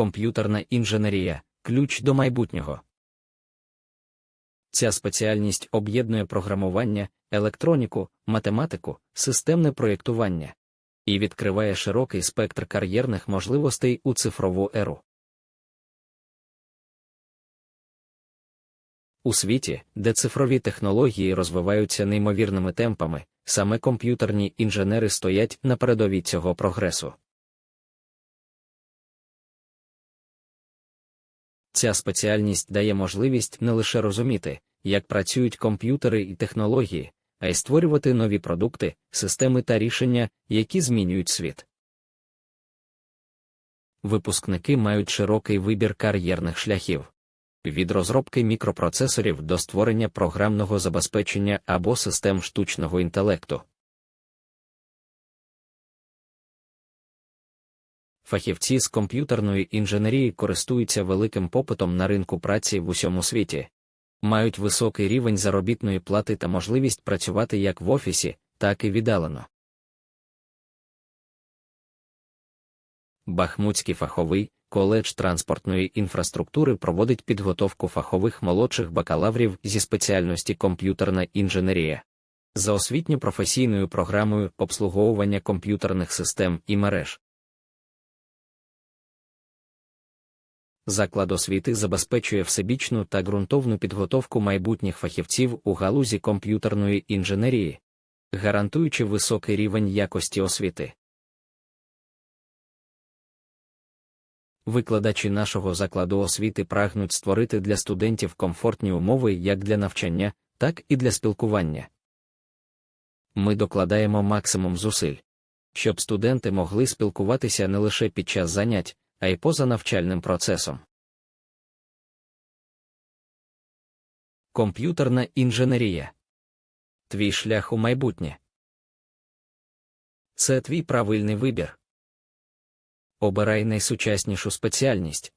Комп'ютерна інженерія ключ до майбутнього. Ця спеціальність об'єднує програмування, електроніку, математику, системне проєктування і відкриває широкий спектр кар'єрних можливостей у цифрову еру. У світі, де цифрові технології розвиваються неймовірними темпами, саме комп'ютерні інженери стоять на передовій цього прогресу. Ця спеціальність дає можливість не лише розуміти, як працюють комп'ютери і технології, а й створювати нові продукти, системи та рішення, які змінюють світ. Випускники мають широкий вибір кар'єрних шляхів від розробки мікропроцесорів до створення програмного забезпечення або систем штучного інтелекту. Фахівці з комп'ютерної інженерії користуються великим попитом на ринку праці в усьому світі, мають високий рівень заробітної плати та можливість працювати як в офісі, так і віддалено. Бахмутський фаховий коледж транспортної інфраструктури проводить підготовку фахових молодших бакалаврів зі спеціальності комп'ютерна інженерія. За освітньо-професійною програмою обслуговування комп'ютерних систем і мереж. Заклад освіти забезпечує всебічну та ґрунтовну підготовку майбутніх фахівців у галузі комп'ютерної інженерії, гарантуючи високий рівень якості освіти. Викладачі нашого закладу освіти прагнуть створити для студентів комфортні умови як для навчання, так і для спілкування. Ми докладаємо максимум зусиль, щоб студенти могли спілкуватися не лише під час занять, а й поза навчальним процесом. Комп'ютерна інженерія. Твій шлях у майбутнє. Це твій правильний вибір. Обирай найсучаснішу спеціальність.